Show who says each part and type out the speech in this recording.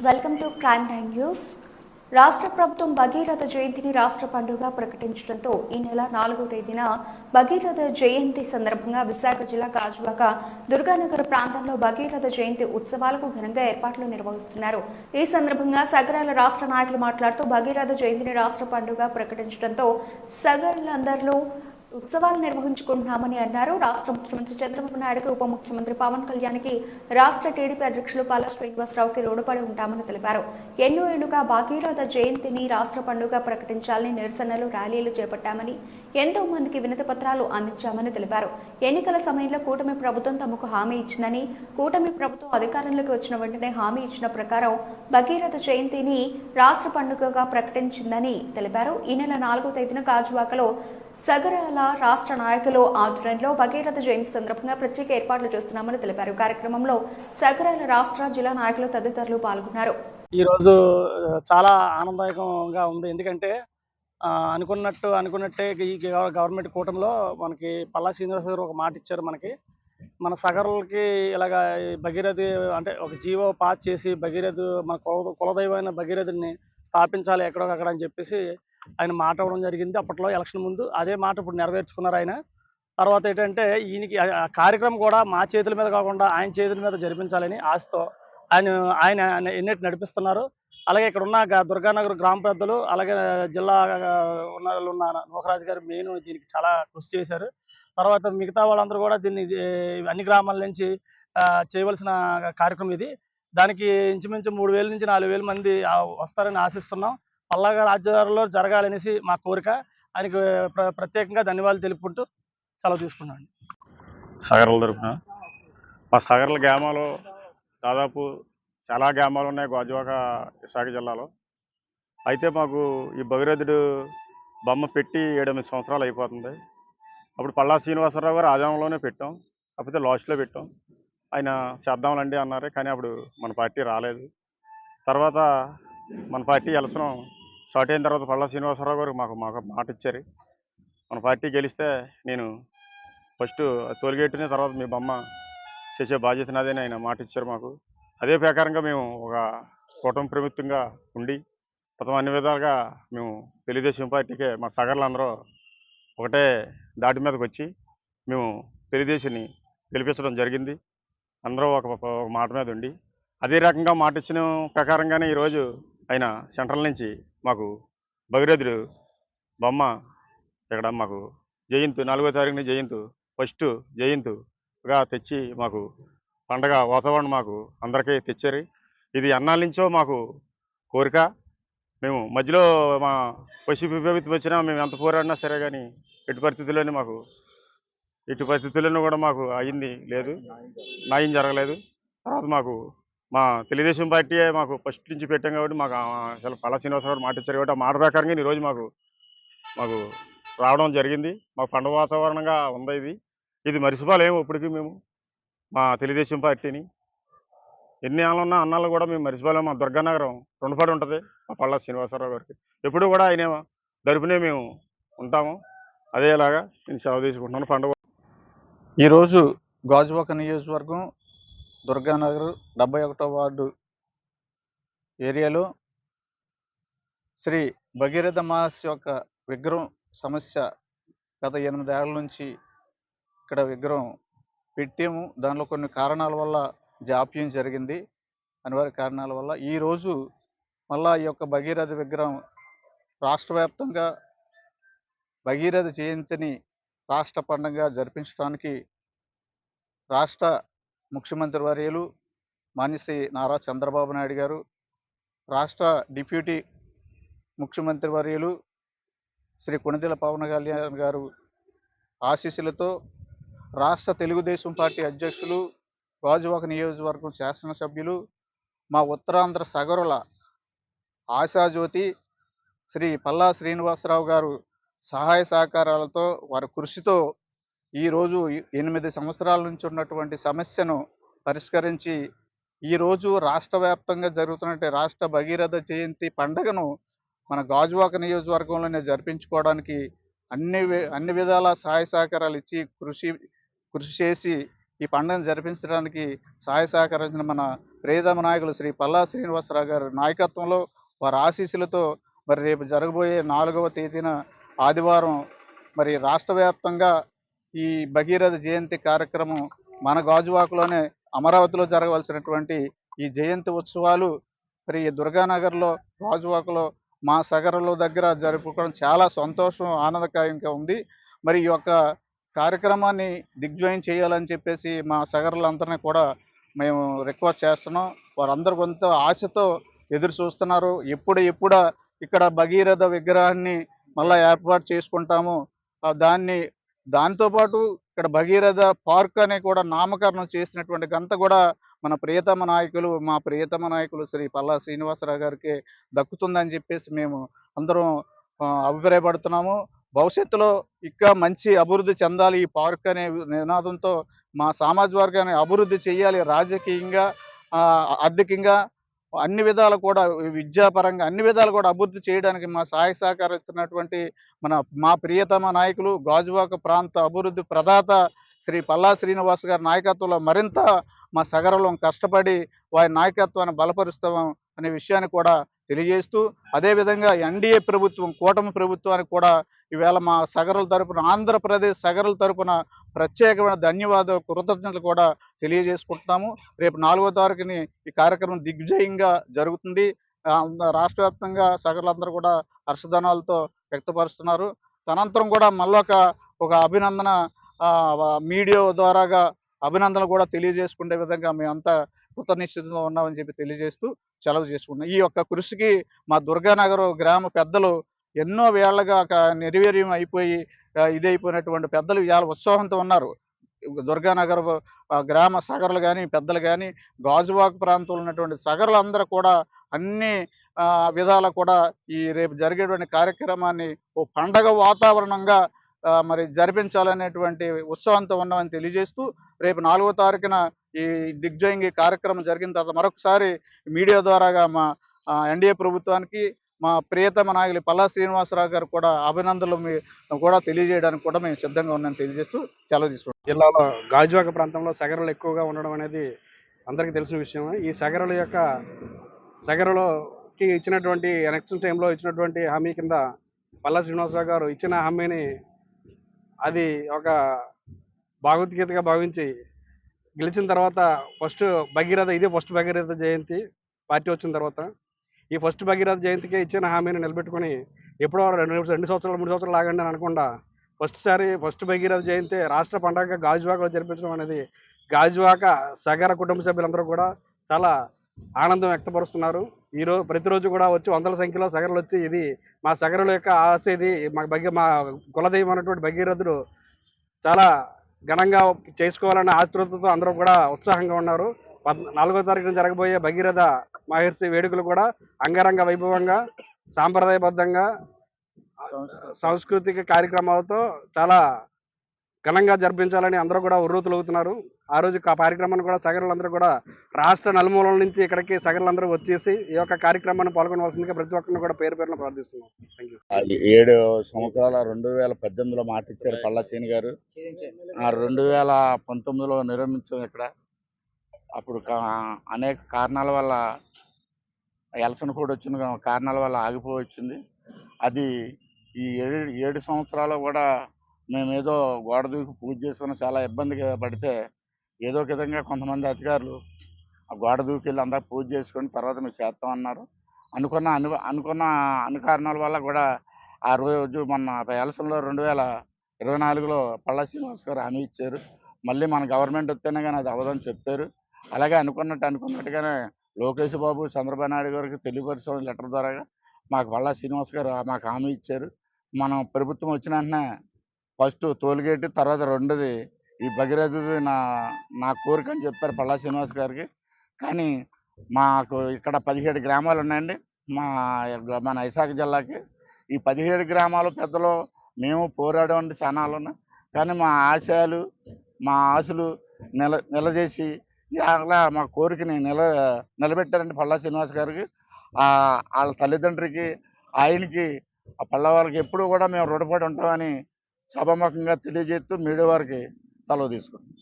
Speaker 1: Welcome to prime time news రాష్ట్ర ప్రభుత్వం భగీరథ జయంతిని రాష్ట్ర పండుగ ప్రకటించడంతో ఈ నెల నాలుగో తేదీన భగీరథ జయంతి సందర్భంగా విశాఖ జిల్లా కాజువాక దుర్గానగర్ ప్రాంతంలో భగీరథ జయంతి ఉత్సవాలకు ఘనంగా ఏర్పాట్లు నిర్వహిస్తున్నారు. ఈ సందర్భంగా సగరాల రాష్ట్ర నాయకులు మాట్లాడుతూ భగీరథ జయంతిని రాష్ట్ర పండుగ ప్రకటించడంతో సగర్లందరిలో ఉత్సవాలు నిర్వహించుకుంటున్నామని అన్నారు. రాష్ట్ర ముఖ్యమంత్రి చంద్రబాబు నాయుడుకి ఉప ముఖ్యమంత్రి పవన్ కళ్యాణ్కి రాష్ట్ర టీడీపీ అధ్యక్షులు పాల శ్రీనివాసరావుకి రుణపడి ఉంటామని తెలిపారు. ఎన్నో ఏళ్ళుగా భాగీరథ జయంతిని రాష్ట్ర పండుగ ప్రకటించాలని నిరసనలు ర్యాలీలు చేపట్టామని ఎంతో మందికి వినతి పత్రాలు అందించామని తెలిపారు. ఎన్నికల సమయంలో కూటమి ప్రభుత్వం తమకు హామీ ఇచ్చిందని కూటమి ప్రభుత్వం అధికారంలోకి వచ్చిన వెంటనే హామీ ఇచ్చిన ప్రకారం భగీరథ జయంతిని రాష్ట్ర పండుగగా ప్రకటించిందని తెలిపారు. ఈ నెల నాలుగో తేదీన గాజువాకలో సగరాల రాష్ట్ర నాయకులు ఆధ్వర్యంలో భగీరథ జయంతి సందర్భంగా ప్రత్యేక ఏర్పాట్లు చేస్తున్నామని తెలిపారు. కార్యక్రమంలో సగరాల రాష్ట్ర జిల్లా నాయకులు తదితరులు పాల్గొన్నారు.
Speaker 2: ఈరోజు చాలా ఆనందదాయకంగా ఉంది. ఎందుకంటే అనుకున్నట్టు అనుకున్నట్టే ఈ గవర్నమెంట్ కూటమిలో మనకి పల్లా శ్రీనివాస గారు ఒక మాట ఇచ్చారు మనకి. మన సగరులకి ఇలాగ ఈ భగీరథి అంటే ఒక జీవో పాస్ చేసి భగీరథు మన కుల కులదైవమైన భగీరథుని స్థాపించాలి ఎక్కడో అక్కడ అని చెప్పేసి ఆయన మాట అవ్వడం జరిగింది. అప్పట్లో ఎలక్షన్ ముందు అదే మాట ఇప్పుడు నెరవేర్చుకున్నారు ఆయన. తర్వాత ఏంటంటే ఈయనకి ఆ కార్యక్రమం కూడా మా చేతుల మీద కాకుండా ఆయన చేతుల మీద జరిపించాలని ఆశతో ఆయన ఆయన ఎన్నిటి నడిపిస్తున్నారు. అలాగే ఇక్కడ ఉన్న దుర్గానగర్ గ్రామ పెద్దలు అలాగే జిల్లా ఉన్న ఉన్న నూకరాజు గారు మెయిన్ దీనికి చాలా కృషి చేశారు. తర్వాత మిగతా వాళ్ళందరూ కూడా దీన్ని అన్ని గ్రామాల నుంచి చేయవలసిన కార్యక్రమం ఇది. దానికి ఇంచుమించు మూడు వేల నుంచి నాలుగు వేల మంది వస్తారని ఆశిస్తున్నాం. పల్లాగా రాజ్యాలలో జరగాలనేసి మా కోరిక. ఆయనకి ప్ర- ప్రత్యేకంగా ధన్యవాదాలు తెలుపుకుంటూ సెలవు తీసుకున్నాను.
Speaker 3: సగర్ల తరఫున మా సగర్ల గ్రామాలు దాదాపు చాలా గ్రామాలు ఉన్నాయి గాజువాక విశాఖ జిల్లాలో. అయితే మాకు ఈ భగీరథుడు బొమ్మ పెట్టి ఏడెనిమిది సంవత్సరాలు అయిపోతుంది. అప్పుడు పల్లా శ్రీనివాసరావు గారు ఆదాయంలోనే పెట్టాం. కాకపోతే లాస్ట్లో పెట్టాం. ఆయన చేద్దాంలండి అన్నారు కానీ అప్పుడు మన పార్టీ రాలేదు. తర్వాత మన పార్టీ ఎలసనం స్టార్ట్ అయిన తర్వాత పల్లా శ్రీనివాసరావు గారు మాకు మాకు మాట ఇచ్చారు. మన పార్టీ గెలిస్తే నేను ఫస్ట్ తోలిగేట్టుని తర్వాత మీ బొమ్మ చేసే బాధ్యత నాదని ఆయన మాట ఇచ్చారు మాకు. అదే ప్రకారంగా మేము ఒక కుటుంబ ప్రభుత్వంగా ఉండి మొత్తం అన్ని విధాలుగా మేము తెలుగుదేశం పార్టీకే మా సగర్లు అందరూ ఒకటే దాటి మీదకి వచ్చి మేము తెలుగుదేశాన్ని గెలిపించడం జరిగింది. అందరూ ఒక ఒక మాట మీద ఉండి అదే రకంగా మాట ఇచ్చిన ప్రకారంగానే ఈరోజు ఆయన సెంట్రల్ నుంచి మాకు భగీరథుడు బొమ్మ ఇక్కడ మాకు జయంతు నాలుగో తారీఖున జయంతు ఫస్ట్ జయంతు గా తెచ్చి మాకు పండగ వాతావరణం మాకు అందరికీ తెచ్చారు. ఇది అన్నాల నుంచో మాకు కోరిక. మేము మధ్యలో మా పశు విభవితం వచ్చినా మేము ఎంత పోరాడినా సరే కానీ ఎటు పరిస్థితుల్లోనే మాకు ఎటు పరిస్థితుల్లోనూ కూడా మాకు అయింది లేదు. న్యాయం జరగలేదు. తర్వాత మాకు మా తెలుగుదేశం పార్టీయే మాకు ఫస్ట్ నుంచి పెట్టాం కాబట్టి మాకు అసలు పలా శ్రీనివాసరావు మాట ఇచ్చారు కాబట్టి ఆ మాట ప్రకారంగా ఈరోజు మాకు మాకు రావడం జరిగింది. మాకు పండుగ వాతావరణంగా ఉంది ఇది? ఇది మరిసిపోలేము ఇప్పటికీ మేము మా తెలుగుదేశం పార్టీని. ఎన్ని ఆళ్ళు ఉన్నా అన్నాళ్ళు కూడా మేము మరిసిపోలేము మా దుర్గానగరం రుణపడి ఉంటుంది మా పళ్ళ శ్రీనివాసరావు గారికి. ఎప్పుడు కూడా ఆయన దరిపునే మేము ఉంటాము. అదేలాగా నేను సెలవు తీసుకుంటున్నాను. పండుగ
Speaker 4: ఈరోజు గాజువాక నియోజకవర్గం దుర్గానగర్ డెబ్బై ఒకటో వార్డు ఏరియాలో శ్రీ భగీరథ మహర్షి యొక్క విగ్రహం సమస్య గత ఎనిమిదేళ్ళ నుంచి ఇక్కడ విగ్రహం పెట్టాము. దానిలో కొన్ని కారణాల వల్ల జాప్యం జరిగింది. అనివార్య కారణాల వల్ల ఈరోజు మళ్ళా ఈ యొక్క భగీరథ విగ్రహం రాష్ట్ర వ్యాప్తంగా భగీరథ జయంతిని రాష్ట్ర పండుగగా జరిపించడానికి రాష్ట్ర ముఖ్యమంత్రి వర్యులు మాన్యశ్రీ నారా చంద్రబాబు నాయుడు గారు రాష్ట్ర డిప్యూటీ ముఖ్యమంత్రి వర్యులు శ్రీ కొణిదెల పవన్ కళ్యాణ్ గారు ఆశీస్సులతో రాష్ట్ర తెలుగుదేశం పార్టీ అధ్యక్షులు గాజువాక నియోజకవర్గం శాసనసభ్యులు మా ఉత్తరాంధ్ర సగరుల ఆశాజ్యోతి శ్రీ పల్లా శ్రీనివాసరావు గారు సహాయ సహకారాలతో వారి కృషితో ఈరోజు ఎనిమిది సంవత్సరాల నుంచి ఉన్నటువంటి సమస్యను పరిష్కరించి ఈరోజు రాష్ట్ర వ్యాప్తంగా జరుగుతున్నటువంటి రాష్ట్ర భగీరథ జయంతి పండుగను మన గాజువాక నియోజకవర్గంలోనే జరిపించుకోవడానికి అన్ని వి- అన్ని విధాల సహాయ సహకారాలు ఇచ్చి కృషి కృషి చేసి ఈ పండుగను జరిపించడానికి సహాయ సహకరించిన మన ప్రియతమ నాయకులు శ్రీ పల్లా శ్రీనివాసరావు గారి నాయకత్వంలో వారి ఆశీస్సులతో మరి రేపు జరగబోయే నాలుగవ తేదీన ఆదివారం మరి రాష్ట్ర వ్యాప్తంగా ఈ భగీరథ జయంతి కార్యక్రమం మన గాజువాకలోనే అమరావతిలో జరగవలసినటువంటి ఈ జయంతి ఉత్సవాలు మరి ఈ దుర్గానగర్లో గాజువాకలో మా సగరలో దగ్గర జరుపుకోవడం చాలా సంతోషం ఆనందకరంగా ఉంది. మరి ఈ యొక్క కార్యక్రమాన్ని దిగ్జాయిన్ చేయాలని చెప్పేసి మా సగరులందరినీ కూడా మేము రిక్వెస్ట్ చేస్తున్నాం. వారందరూ కొంత ఆశతో ఎదురు చూస్తున్నారు. ఎప్పుడు ఎప్పుడు ఇక్కడ భగీరథ విగ్రహాన్ని మళ్ళీ ఏర్పాటు చేసుకుంటాము. దాన్ని దాంతోపాటు ఇక్కడ భగీరథ పార్క్ అని కూడా నామకరణం చేసినటువంటి గంత కూడా మన ప్రియతమ నాయకులు మా ప్రియతమ నాయకులు శ్రీ పల్లా శ్రీనివాసరావు గారికి దక్కుతుందని చెప్పేసి మేము అందరం అభిప్రాయపడుతున్నాము. భవిష్యత్తులో ఇంకా మంచి అభివృద్ధి చెందాలి. ఈ పార్క్ అనే నినాదంతో మా సామాజిక వర్గాన్ని అభివృద్ధి చేయాలి. రాజకీయంగా ఆర్థికంగా అన్ని విధాలు కూడా విద్యాపరంగా అన్ని విధాలు కూడా అభివృద్ధి చేయడానికి మా సహాయ సహకరిస్తున్నటువంటి మన మా ప్రియతమ నాయకులు గాజువాక ప్రాంత అభివృద్ధి ప్రదాత శ్రీ పల్లా శ్రీనివాస్ గారి నాయకత్వంలో మరింత మా సగరంలో కష్టపడి వారి నాయకత్వాన్ని బలపరుస్తాం అనే విషయాన్ని కూడా తెలియజేస్తూ అదేవిధంగా ఎన్డీఏ ప్రభుత్వం కూటమి ప్రభుత్వానికి కూడా ఈవేళ మా సగరుల తరపున ఆంధ్రప్రదేశ్ సగరుల తరపున ప్రత్యేకమైన ధన్యవాద కృతజ్ఞతలు కూడా తెలియజేసుకుంటున్నాము. రేపు నాలుగో తారీఖుని ఈ కార్యక్రమం దిగ్విజయంగా జరుగుతుంది. రాష్ట్ర వ్యాప్తంగా సగరులందరూ కూడా హర్షధనాలతో వ్యక్తపరుస్తున్నారు. తనంతరం కూడా మళ్ళొక ఒక అభినందన మీడియా ద్వారాగా అభినందనలు కూడా తెలియజేసుకునే విధంగా మేమంతా కృతనిశ్చితంలో ఉన్నామని చెప్పి తెలియజేస్తూ సెలవు చేసుకున్నాం. ఈ యొక్క కృషికి మా దుర్గానగర్ గ్రామ పెద్దలు ఎన్నో వేళ్ళగా ఒక నిర్వీర్యం అయిపోయి ఇదైపోయినటువంటి పెద్దలు ఇవాళ ఉత్సాహంతో ఉన్నారు. దుర్గానగర్ గ్రామ సగరులు కానీ పెద్దలు కానీ గాజువాక్ ప్రాంతంలో ఉన్నటువంటి సగరులందరూ కూడా అన్ని ఆ, విధాల కూడా ఈ రేపు జరిగేటువంటి కార్యక్రమాన్ని ఓ పండగ వాతావరణంగా మరి జరిపించాలనేటువంటి ఉత్సాహంతో ఉన్నామని తెలియజేస్తూ రేపు నాలుగో తారీఖున ఈ దిగ్జయంగి కార్యక్రమం జరిగిన తర్వాత మరొకసారి మీడియా ద్వారాగా మా ఎన్డీఏ ప్రభుత్వానికి మా ప్రియతమ నాయకులు పల్లా శ్రీనివాసరావు గారు కూడా అభినందనలు మీ- కూడా తెలియజేయడానికి కూడా మేము సిద్ధంగా ఉన్నాం తెలియజేస్తూ సెలవు తీసుకుంటాం
Speaker 5: జిల్లాలో గాజువాక ప్రాంతంలో సగరలు ఎక్కువగా ఉండడం అనేది అందరికీ తెలిసిన విషయం. ఈ సగరల యొక్క సగరలోకి ఇచ్చినటువంటి ఎలక్షన్ టైంలో ఇచ్చినటువంటి హామీ కింద పల్లా శ్రీనివాసరావు గారు ఇచ్చిన హామీని అది ఒక భాగవద్గీతగా భావించి గెలిచిన తర్వాత ఫస్ట్ భగీరథ ఇదే ఫస్ట్ భగీరథ జయంతి పార్టీ వచ్చిన తర్వాత. ఈ ఫస్ట్ భగీరథ జయంతికి ఇచ్చిన హామీని నిలబెట్టుకొని ఎప్పుడో రెండు రెండు సంవత్సరాలు మూడు సంవత్సరాలు ఆగండి అని అనకుండా ఫస్ట్ సారి ఫస్ట్ భగీరథ జయంతి రాష్ట్ర పండగ గాజువాకలో జరిపించడం అనేది గాజువాక సగర కుటుంబ సభ్యులందరూ కూడా చాలా ఆనందం వ్యక్తపరుస్తున్నారు. ఈ రోజు ప్రతిరోజు కూడా వచ్చి వందల సంఖ్యలో సగరులు వచ్చి ఇది మా సగరుల యొక్క ఆశ ఇది. మా భగీ మా కులదైవం అనేటువంటి భగీరథుడు చాలా ఘనంగా చేసుకోవాలనే ఆతృతతో అందరూ కూడా ఉత్సాహంగా ఉన్నారు. పద్ నాలుగో తారీఖున జరగబోయే భగీరథ మహర్షి వేడుకలు కూడా అంగరంగ వైభవంగా సాంప్రదాయబద్ధంగా సాంస్కృతిక కార్యక్రమాలతో చాలా ఘనంగా జరిపించాలని అందరూ కూడా ఉర్రూతులవుతున్నారు ఆ రోజు ఆ కార్యక్రమాన్ని కూడా సగరులందరూ కూడా రాష్ట్ర నలుమూలల నుంచి ఇక్కడికి సగరులందరూ వచ్చేసి ఈ యొక్క కార్యక్రమాన్ని పాల్గొనవలసిందిగా ప్రతి ఒక్కరిని కూడా పేరు పేరున ప్రార్థిస్తున్నాం. థ్యాంక్
Speaker 6: ఏడు సంవత్సరాల రెండు వేల పద్దెనిమిదిలో మాట ఇచ్చారు పల్లాసేని గారు. ఆ రెండు వేల పంతొమ్మిదిలో నిర్మించాం ఇక్కడ. అప్పుడు అనేక కారణాల వల్ల ఎలక్షన్ కూడా వచ్చిన కారణాల వల్ల ఆగిపోయి వచ్చింది. అది ఈ ఏడు ఏడు సంవత్సరాలు కూడా మేము ఏదో గోడ దూకి పూజ చేసుకుని చాలా ఇబ్బందిగా పడితే ఏదో ఒక విధంగా కొంతమంది అధికారులు ఆ గోడ దూకి వెళ్ళి అందరూ పూజ చేసుకొని తర్వాత మీరు చేస్తామన్నారు. అనుకున్న అను అనుకున్న అను కారణాల వల్ల కూడా ఆ రోజు మొన్న ఎలసంలో రెండు వేల ఇరవై నాలుగులో పళ్ళ శ్రీనివాస్ గారు హామీ ఇచ్చారు. మళ్ళీ మన గవర్నమెంట్ వస్తేనే కానీ అది అవ్వదని చెప్పారు. అలాగే అనుకున్నట్టు అనుకున్నట్టుగానే లోకేష్ బాబు చంద్రబాబు నాయుడు గారికి తెలియపరిచిన లెటర్ ద్వారా మాకు పళ్ళ శ్రీనివాస్ గారు మాకు హామీ ఇచ్చారు. మనం ప్రభుత్వం వచ్చిన వెంటనే ఫస్ట్ టోల్గేట్ తర్వాత రెండోది ఈ భగీరథది నా నా కోరిక అని చెప్పారు పల్లా శ్రీనివాస్ గారికి. కానీ మాకు ఇక్కడ పదిహేడు గ్రామాలు ఉన్నాయండి. మా మన విశాఖ జిల్లాకి. ఈ పదిహేడు గ్రామాల పెద్దలు మేము పోరాడేవండి చాలా ఉన్నాయి కానీ మా ఆశయాలు మా ఆశలు నిల నిలజేసి అలా మా కోరికని నిల నిలబెట్టారండి పల్లా శ్రీనివాస్ గారికి. వాళ్ళ తల్లిదండ్రికి ఆయనకి ఆ పల్ల ఎప్పుడూ ఎప్పుడు కూడా మేము రుణపడి ఉంటామని సభాముఖంగా తెలియజేస్తూ మీడియా వారికి సెలవు తీసుకుంటాం